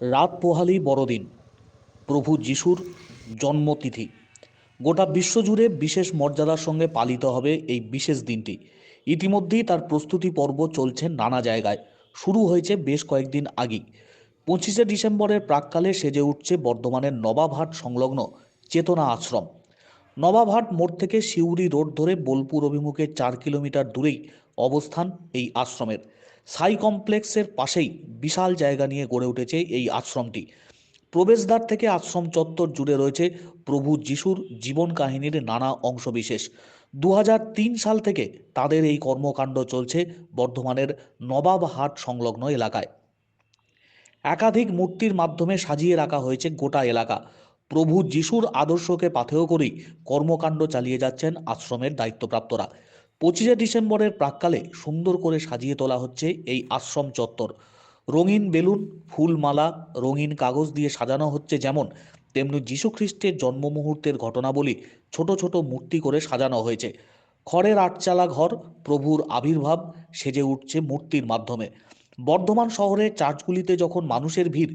রাত পোহালি বড়দিন, প্রভু যিশুর জন্মতিথি। গোটা বিশ্বজুড়ে বিশেষ মর্যাদার সঙ্গে পালিত হবে এই বিশেষ দিনটি। ইতিমধ্যেই তার প্রস্তুতি পর্ব চলছে নানা জায়গায়। শুরু হয়েছে বেশ কয়েকদিন আগেই। পঁচিশে ডিসেম্বরের প্রাককালে সেজে উঠছে বর্ধমানের নবাবহাট সংলগ্ন চেতনা আশ্রম। নবাবহাট মোড় থেকে সিউড়ি রোড ধরে বোলপুর অভিমুখে চার কিলোমিটার দূরেই অবস্থান এই আশ্রমের। সাই কমপ্লেক্সের পাশেই বিশাল জায়গা নিয়ে গড়ে উঠেছে এই আশ্রমটি। প্রবেশদ্বার থেকে আশ্রম চত্বর জুড়ে রয়েছে প্রভু যিশুর জীবন কাহিনীর নানা অংশবিশেষ। দু হাজার তিন সাল থেকে তাদের এই কর্মকাণ্ড চলছে বর্ধমানের নবাবহাট সংলগ্ন এলাকায়। একাধিক মূর্তির মাধ্যমে সাজিয়ে রাখা হয়েছে গোটা এলাকা। প্রভু যিশুর আদর্শকে পাথেয় করেই কর্মকাণ্ড চালিয়ে যাচ্ছেন আশ্রমের দায়িত্বপ্রাপ্তরা। পঁচিশে ডিসেম্বরের প্রাককালে সুন্দর করে সাজিয়ে তোলা হচ্ছে এই আশ্রম চত্বর। রঙিন বেলুন, ফুলমালা, রঙিন কাগজ দিয়ে সাজানো হচ্ছে যেমন তেমনি যীশুখ্রিস্টের জন্ম মুহূর্তের ঘটনাবলী ছোট ছোট মূর্তি করে সাজানো হয়েছে। খড়ের আটচালা ঘর, প্রভুর আবির্ভাব সেজে উঠছে মূর্তির মাধ্যমে। বর্ধমান শহরের চার্চগুলিতে যখন মানুষের ভিড়,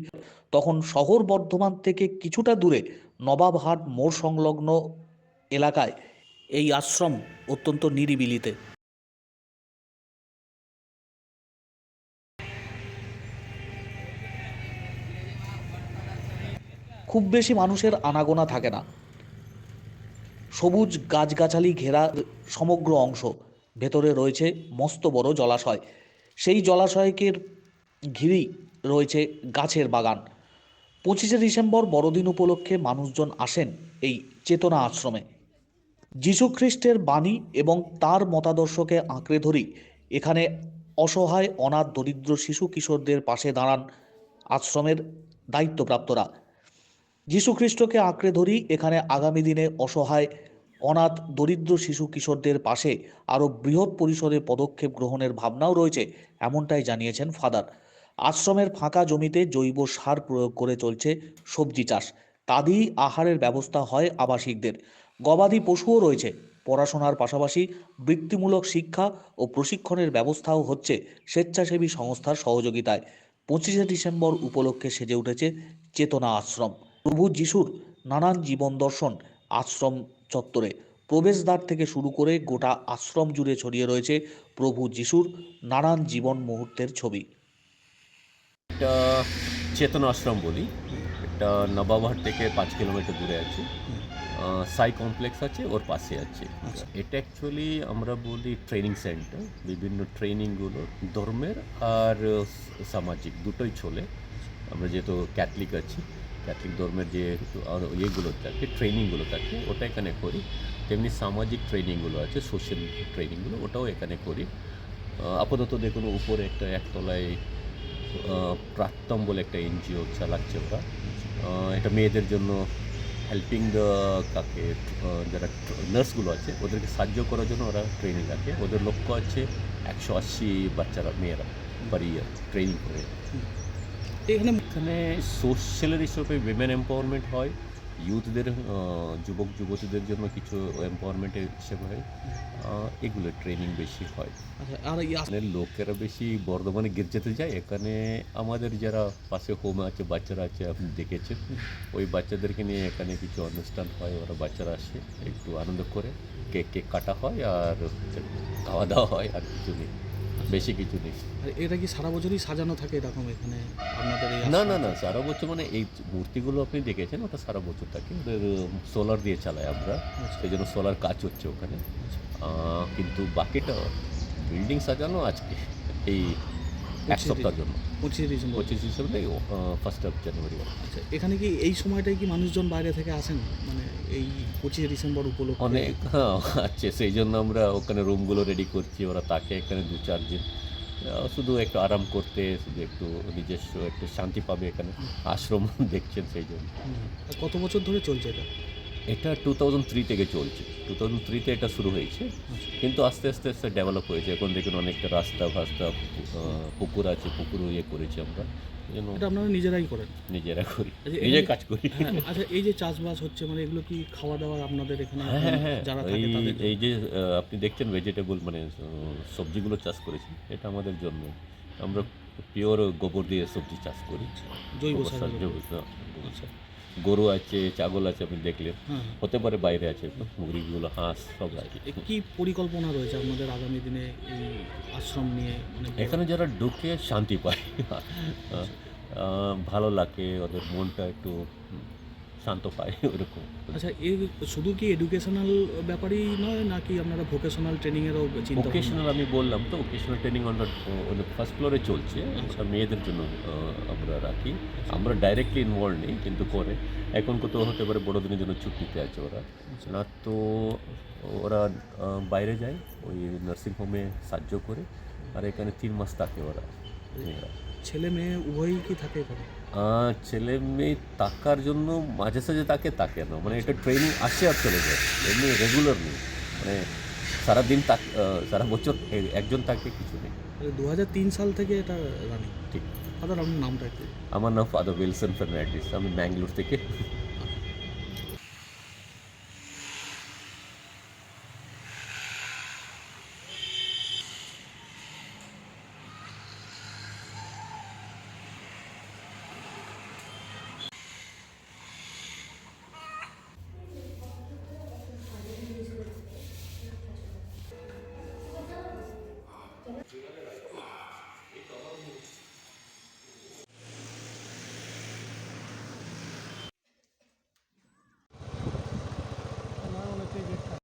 তখন শহর বর্ধমান থেকে কিছুটা দূরে নবাবহাট মোড় সংলগ্ন এলাকায় এই আশ্রম অত্যন্ত নিরিবিলিতে। খুব বেশি মানুষের আনাগোনা থাকে না। সবুজ গাছগাছালি ঘেরা সমগ্র অংশ ভেতরে রয়েছে মস্ত বড় জলাশয়। সেই জলাশয়কের ঘিরেই রয়েছে গাছের বাগান। পঁচিশে ডিসেম্বর বড়দিন উপলক্ষে মানুষজন আসেন এই চেতনা আশ্রমে। যীশুখ্রিস্টের বাণী এবং তার মতাদর্শকে আঁকড়ে ধরি। এখানে অসহায়, অনাথ, দরিদ্র শিশু কিশোরদের পাশে দাঁড়ান আশ্রমের দায়িত্বপ্রাপ্তরা। যীশুখ্রিস্টকে আঁকড়ে ধরি, এখানে আগামী দিনে অসহায়, অনাথ, দরিদ্র শিশু কিশোরদের পাশে আরও বৃহৎ পরিসরে পদক্ষেপ গ্রহণের ভাবনাও রয়েছে, এমনটাই জানিয়েছেন ফাদার। আশ্রমের ফাঁকা জমিতে জৈব সার প্রয়োগ করে চলছে সবজি চাষ। তাদেরই আহারের ব্যবস্থা হয় আবাসিকদের। গবাদি পশুও রয়েছে। পড়াশোনার পাশাপাশি বৃত্তিমূলক শিক্ষা ও প্রশিক্ষণের ব্যবস্থাও হচ্ছে স্বেচ্ছাসেবী সংস্থার সহযোগিতায়। পঁচিশে ডিসেম্বর উপলক্ষে সেজে উঠেছে চেতনা আশ্রম। প্রভু যিশুর নানান জীবন দর্শন আশ্রম চত্বরে। প্রবেশদ্বার থেকে শুরু করে গোটা আশ্রম জুড়ে ছড়িয়ে রয়েছে প্রভু যিশুর নানান জীবন মুহূর্তের ছবি। চেতন আশ্রম বলি। একটা নবাবহাট থেকে পাঁচ কিলোমিটার দূরে আছে। সাই কমপ্লেক্স আছে ওর পাশে আছে। আচ্ছা। এটা অ্যাকচুয়ালি আমরা বলি ট্রেনিং সেন্টার বিভিন্ন ট্রেনিংগুলো ধর্মের আর সামাজিক দুটোই চলে। আমরা যেহেতু ক্যাথলিক আছি ক্যাথলিক ধর্মের যে আর ইয়েগুলো থাকে ট্রেনিংগুলো থাকে ওটা এখানে করি। তেমনি সামাজিক ট্রেনিংগুলো আছে সোশ্যাল ট্রেনিংগুলো ওটাও এখানে করি। আপাতত দেখুন উপরে একটা একতলায় প্রাক্তম বলে একটা এনজিও চালাচ্ছে ওরা। এটা মেয়েদের জন্য হেল্পিং দ্য কাকে যারা নার্সগুলো আছে, ওদেরকে সাহায্য করার জন্য ওরা ট্রেনিং রাখে। ওদের লক্ষ্য আছে একশো আশি বাচ্চারা, মেয়েরা পার ইয়ার ট্রেনিং করে। এখানে এখানে সোশ্যালের হিসেবে উইমেন এম্পাওয়ারমেন্ট হয়। ইউথদের যুবক যুবতীদের জন্য কিছু এম্পাওয়ারমেন্টের হিসেবে হয়। এগুলো ট্রেনিং বেশি হয়। আচ্ছা আর লোকেরা বেশি বর্ধমানে গির্জাতে যায়। এখানে আমাদের যারা পাশে হোম আছে বাচ্চারা আছে আপনি দেখেছেন। ওই বাচ্চাদেরকে নিয়ে এখানে কিছু অনুষ্ঠান হয় ওরা বাচ্চারা আসে একটু আনন্দ করে। কেক কেক কাটা হয় আর খাওয়া দাওয়া হয় আর কিছু নেই। বেশি কিছু নেই। আর এটা কি সারা বছরই সাজানো থাকে এরকম এখানে আপনাদের না না না সারা বছর মানে এই মূর্তিগুলো আপনি দেখেছেন ওটা সারা বছর থাকে। ওদের সোলার দিয়ে চালাই আমরা। সেই জন্য সোলার কাজ হচ্ছে ওখানে। কিন্তু বাকিটা বিল্ডিং সাজানো আজকে এই এক সপ্তাহের জন্য। পঁচিশে ডিসেম্বর। পঁচিশ হিসেবে ফার্স্ট অফ জানুয়ারি আচ্ছা এখানে কি এই সময়টাই কি মানুষজন বাইরে থেকে আসেন? মানে এই পঁচিশে ডিসেম্বর উপলক্ষে? অনেক হ্যাঁ আছে সেই জন্য আমরা ওখানে রুমগুলো রেডি করছি ওরা থাকে এখানে দু চার দিন শুধু একটু আরাম করতে শুধু একটু নিজস্ব একটু শান্তি পাবে এখানে আশ্রম দেখছেন সেই জন্য। কত বছর ধরে চলছে এটা? এটা টু থাউজেন্ড থ্রি থেকে চলছে। টু থাউজেন্ড থ্রিতে এটা শুরু হয়েছে। কিন্তু আস্তে আস্তে আস্তে ডেভেলপ হয়েছে। এখন দেখুন অনেকটা রাস্তা ফাস্তা পুকুর আছে পুকুরও ইয়ে করেছি আমরা। এটা আপনারা নিজেরাই করেন? নিজেরা করি। আচ্ছা, নিজে কাজ করি। হ্যাঁ আচ্ছা এই যে চাষবাস হচ্ছে মানে এগুলো কি খাওয়া দাওয়া আপনাদের এখানে হ্যাঁ হ্যাঁ যারা থাকে তাদের এই যে আপনি দেখছেন ভেজিটেবল মানে সবজিগুলো চাষ করেছি। এটা আমাদের জন্য। আমরা পিওর গোবর দিয়ে সবজি চাষ করি। জৈব সার জৈব আচ্ছা সার। গরু আছে ছাগল আছে আপনি দেখলেন। হতে পারে বাইরে আছে মুরগিগুলো হাঁস সব আছে। কি পরিকল্পনা রয়েছে আপনাদের আগামী দিনে এই আশ্রম নিয়ে? এখানে যারা ঢুকে শান্তি পায়। ভালো লাগে ওদের মনটা একটু শান্ত পায় ওরকম। আচ্ছা এর শুধু কি এডুকেশনাল ব্যাপারেই নয় নাকি আপনারা ভোকেশনাল ট্রেনিংয়েরও চিন্তা ভোকেশনাল আমি বললাম তো ভোকেশনাল ট্রেনিং অন ফার্স্ট ফ্লোরে চলছে। ওটা মেয়েদের জন্য আমরা রাখি। আমরা ডাইরেক্টলি ইনভলভ নেই কিন্তু করে। এখন কত হতে পারে বড়দিনের জন্য ছুটিতে আছে ওরা। না তো ওরা বাইরে যায় ওই নার্সিং হোমে সাহায্য করে। আর এখানে তিন মাস থাকে ওরা ছেলে মেয়ে উভয়ই কি থাকে এখানে? ছেলে মেয়ে তাকার জন্য মাঝে সাঝে তাকে তাকে না। মানে এটা ট্রেনিং আসে আর চলে যায়। এমনি রেগুলার নেই। মানে সারাদিন তাক সারা বছর একজন থাকে কিছু নেই। দু হাজার তিন সাল থেকে এটা রানিং ঠিক। ফাদার আপনার নামটা আমার নাম ফাদার উইলসন ফার্নান্ডিস আমি ব্যাঙ্গালোর থেকে। Yo la